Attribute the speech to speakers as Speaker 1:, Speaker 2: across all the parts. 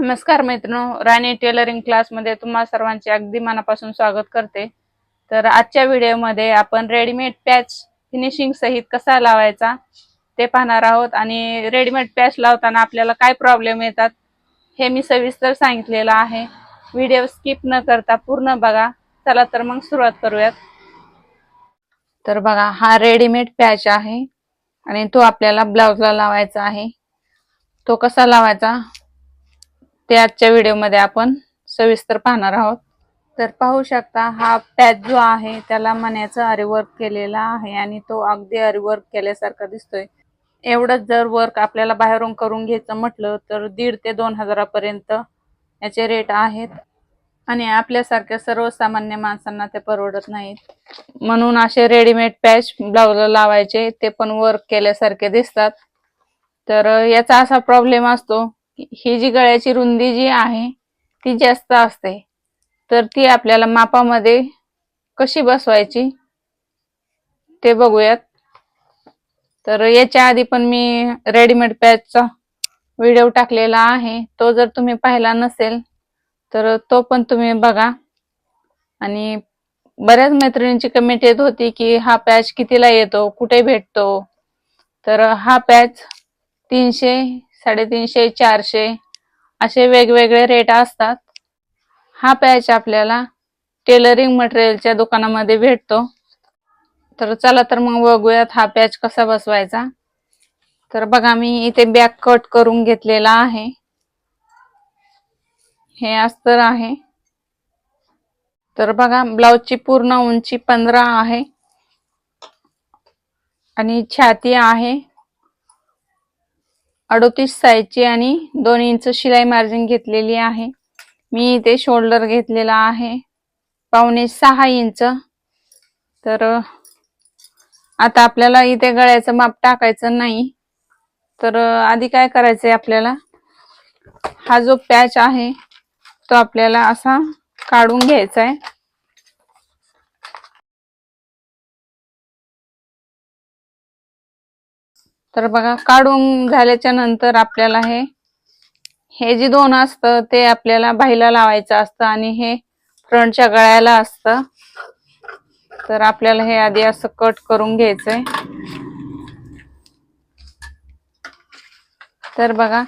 Speaker 1: नमस्कार मित्रांनो राणी टेलरिंग क्लासमध्ये तुम्हा सर्वांचे अगदी मनापासून स्वागत करते. तर आजच्या व्हिडिओमध्ये आपण रेडीमेड पॅच फिनिशिंग सहित कसा लावायचा ते पाहणार आहोत आणि रेडीमेड पॅच लावताना आपल्याला काय प्रॉब्लेम येतात हे मी सविस्तर सांगितलेलं आहे. व्हिडिओ स्किप न करता पूर्ण बघा. चला तर मग सुरुवात करूयात. तर बघा हा रेडीमेड पॅच आहे आणि तो आपल्याला ब्लाउजला लावायचा आहे. तो कसा लावायचा? ते आजच्या व्हिडिओमध्ये आपण सविस्तर पाहणार आहोत. तर पाहू शकता हा पॅच जो आहे त्याला मण्याचा अरिवर्क केलेला आहे आणि तो अगदी अरिवर्क केल्यासारखा दिसतोय. एवढंच जर वर्क आपल्याला बाहेरून करून घ्यायचं म्हटलं तर दीड ते दोन हजारापर्यंत याचे रेट आहेत. आणि आपल्यासारख्या सर्वसामान्य माणसांना ते परवडत नाहीत. म्हणून असे रेडीमेड पॅच ब्लाउजला लावायचे ते पण वर्क केल्यासारखे दिसतात. तर याचा असा प्रॉब्लेम असतो ही जी गळ्याची रुंदी जी आहे ती जास्त असते. तर ती आपल्याला मापामध्ये कशी बसवायची ते बघूयात. तर याच्या आधी पण मी रेडीमेड पॅचचा व्हिडिओ टाकलेला आहे. तो जर तुम्ही पाहिला नसेल तर तो पण तुम्ही बघा. आणि बऱ्याच मैत्रिणींची कमेंट येत होती की हा पॅच कितीला येतो कुठे भेटतो? तर हा पॅच तीनशे साडेतीनशे चारशे असे वेगवेगळे रेट असतात. हा पॅच आपल्याला टेलरिंग मटेरियलच्या दुकानामध्ये भेटतो. तर चला तर मग बघूयात हा पॅच कसा बसवायचा. तर बघा मी इथे बॅक कट करून घेतलेला आहे. हे अस्तर आहे. तर बघा ब्लाउजची पूर्ण उंची पंधरा आहे. आणि छाती आहे. अडोतीस साईजची आणि दोन इंच शिलाई मार्जिन घेतलेली आहे. मी इथे शोल्डर घेतलेला आहे. पावणे सहा इंच. तर आता आपल्याला इथे गळ्याचं माप टाकायचं नाही. तर आधी काय करायचंय आपल्याला? हा जो पॅच आहे तो आपल्याला असा काढून घ्यायचा आहे तर बघा काढून झाल्याच्यानंतर आपल्याला हे हे जे दोन असतं ते आपल्याला बाहीला लावायचं असतं आणि हे फ्रंटच्या गळ्याला असतं. तर आपल्याला हे आधी असं कट करून घ्यायचंय. तर बघा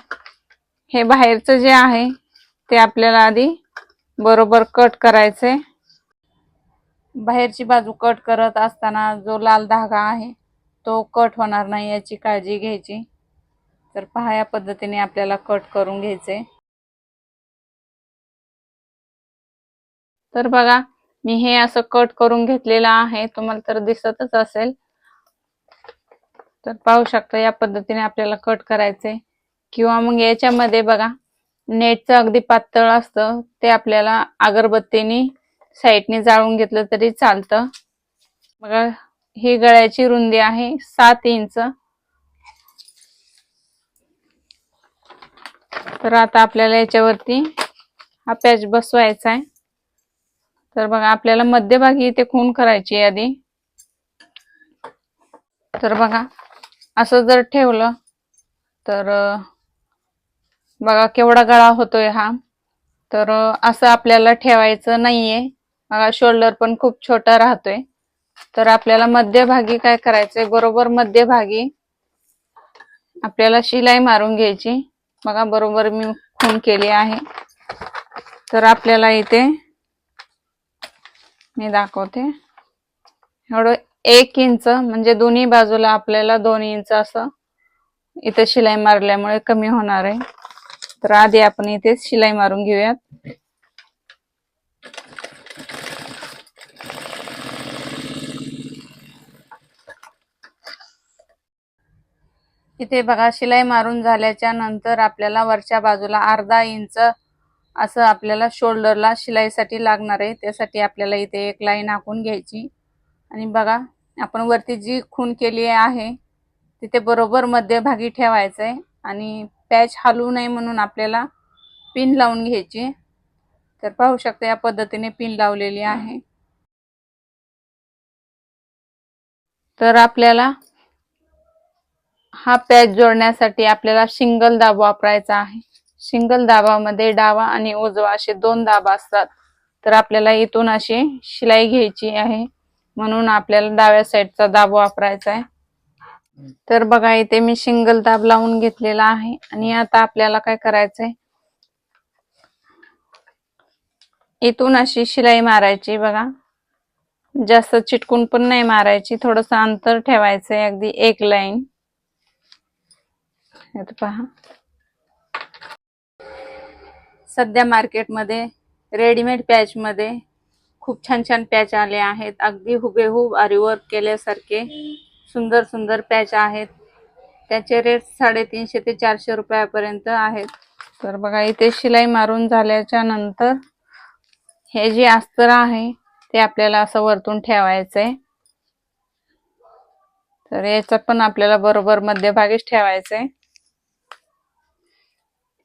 Speaker 1: हे बाहेरचं जे आहे ते आपल्याला आधी बरोबर कट करायचंय. बाहेरची बाजू कट करत असताना जो लाल धागा आहे तो कट होणार नाही याची काळजी घ्यायची. तर पहा या पद्धतीने आपल्याला कट करून घ्यायचे. तर बघा मी हे असं कट करून घेतलेलं आहे. तुम्हाला तर दिसतच असेल. तर पाहू शकता या पद्धतीने आपल्याला कट करायचे. किंवा मग याच्यामध्ये बघा नेटचं अगदी पातळ असतं. ते आपल्याला अगरबत्तीने साईडने जाळून घेतलं तरी चालतं. बघा ही गळ्याची रुंदी आहे सात इंच. तर आता आपल्याला याच्यावरती हा पॅच बसवायचा आहे. तर बघा आपल्याला मध्यभागी इथे खून करायची आहे आधी. तर बघा असं जर ठेवलं तर बघा केवढा गळा होतोय हा. तर असं आपल्याला ठेवायचं नाहीये. बघा शोल्डर पण खूप छोटा राहतोय. तर आपल्याला मध्यभागी काय करायचंय? बरोबर मध्यभागी आपल्याला शिलाई मारून घ्यायची. बघा बरोबर मी खून केली आहे. तर आपल्याला इथे मी दाखवते. एवढं एक इंच म्हणजे दोन्ही बाजूला आपल्याला दोन इंच असं इथे शिलाई मारल्यामुळे कमी होणार आहे. तर आधी आपण इथे शिलाई मारून घेऊयात. इथे बघा शिलाई मारून झाल्याच्यानंतर आपल्याला वरच्या बाजूला अर्धा इंच असं आपल्याला शोल्डरला शिलाईसाठी लागणार आहे. त्यासाठी आपल्याला इथे एक लाईन आखून घ्यायची. आणि बघा आपण वरती जी खून केली आहे तिथे बरोबर मध्यभागी ठेवायचं आहे आणि पॅच हलवू नये म्हणून आपल्याला पिन लावून घ्यायची. तर पाहू शकता या पद्धतीने पिन लावलेली आहे. तर आपल्याला हा पॅच जोडण्यासाठी आपल्याला सिंगल दाब वापरायचा आहे. सिंगल दाबामध्ये डावा आणि उजवा असे दोन दाब असतात. तर आपल्याला इथून अशी शिलाई घ्यायची आहे. म्हणून आपल्याला डाव्या साईडचा दाब वापरायचा आहे. तर बघा इथे मी सिंगल दाब लावून घेतलेला आहे. आणि आता आपल्याला काय करायचंय? इथून अशी शिलाई मारायची बघा. जास्त चिटकून पण नाही मारायची. थोडस अंतर ठेवायचंय. अगदी एक लाईन. पहा. सध्या मार्केटमध्ये रेडीमेड पॅच मध्ये खूप छान छान पॅच आले आहेत. अगदी हुबेहूब आरीवर्क केल्यासारखे सुंदर सुंदर पॅच आहेत. त्याचे रेट साडेतीनशे ते चारशे रुपयापर्यंत आहेत. तर बघा इथे शिलाई मारून झाल्याच्यानंतर हे जे अस्तर आहे ते आपल्याला असं वरतून ठेवायचंय. तर याचं पण आपल्याला बरोबर मध्यभागीच ठेवायचंय.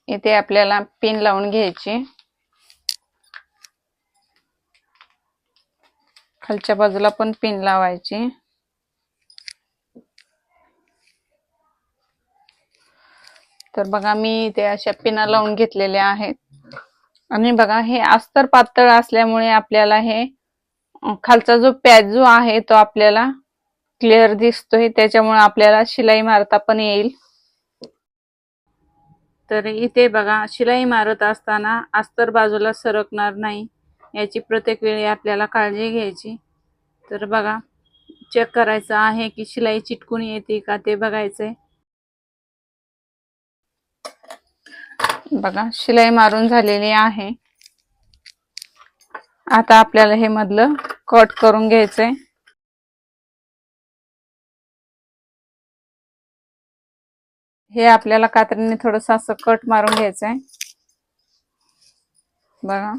Speaker 1: इथे आपल्याला पिन लावून घ्यायची. खालच्या बाजूला पण पिन लावायची. तर बघा मी इथे अशा पिना लावून घेतलेल्या आहेत. आणि बघा हे अस्तर पातळ असल्यामुळे आपल्याला हे खालचा जो पॅच जो आहे तो आपल्याला क्लिअर दिसतोय. त्याच्यामुळे आपल्याला शिलाई मारता पण येईल. तर इथे बघा शिलाई मारत असताना अस्तर बाजूला सरकणार नाही याची प्रत्येक वेळी आपल्याला काळजी घ्यायची. तर बघा चेक करायचं आहे की शिलाई चिटकून येते का ते बघायचंय. बघा शिलाई मारून झालेली आहे. आता आपल्याला हे मधलं कट करून घ्यायचंय. हे आपल्याला कात्रीने थोडस असं कट मारून घ्यायचं आहे बघा.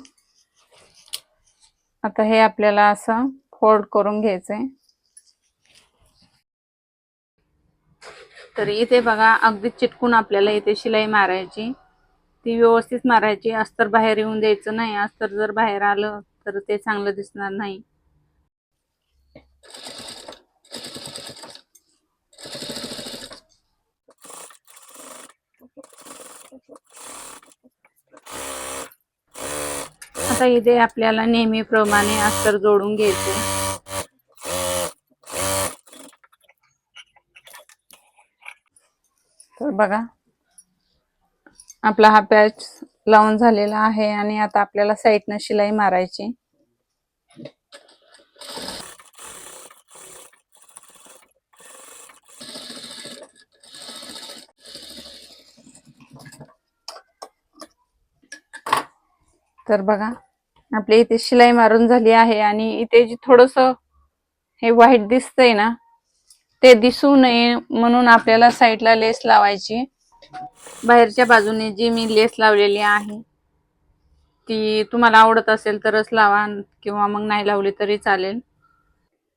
Speaker 1: आता हे आपल्याला असं फोल्ड करून घ्यायचंय. तर इथे बघा अगदी चिटकून आपल्याला इथे शिलाई मारायची. ती व्यवस्थित मारायची. अस्तर बाहेर येऊन द्यायचं नाही. अस्तर जर बाहेर आलं तर ते चांगलं दिसणार नाही. आता इथे आपल्याला नेहमीप्रमाणे अस्तर जोडून घ्यायचे. तर बघा आपला हा पॅच लावून झालेला आहे आणि आता आपल्याला साईडनं शिलाई मारायची. तर बघा आपल्या इथे शिलाई मारून झाली आहे आणि इथे जे थोडस हे व्हाईट दिसतंय ना ते दिसू नये म्हणून आपल्याला साईडला लेस लावायची. बाहेरच्या बाजूने जी मी लेस लावलेली आहे ती तुम्हाला आवडत असेल तरच लावा किंवा मग नाही लावली तरी चालेल.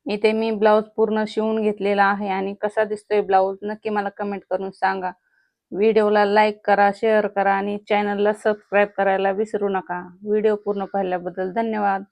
Speaker 1: इथे मी ब्लाऊज पूर्ण शिवून घेतलेला आहे आणि कसा दिसतोय ब्लाऊज नक्की मला कमेंट करून सांगा. व्हिडिओला लाईक करा शेअर करा आणि चॅनलला सबस्क्राईब करायला विसरू नका. व्हिडिओ पूर्ण पाहिल्याबद्दल धन्यवाद.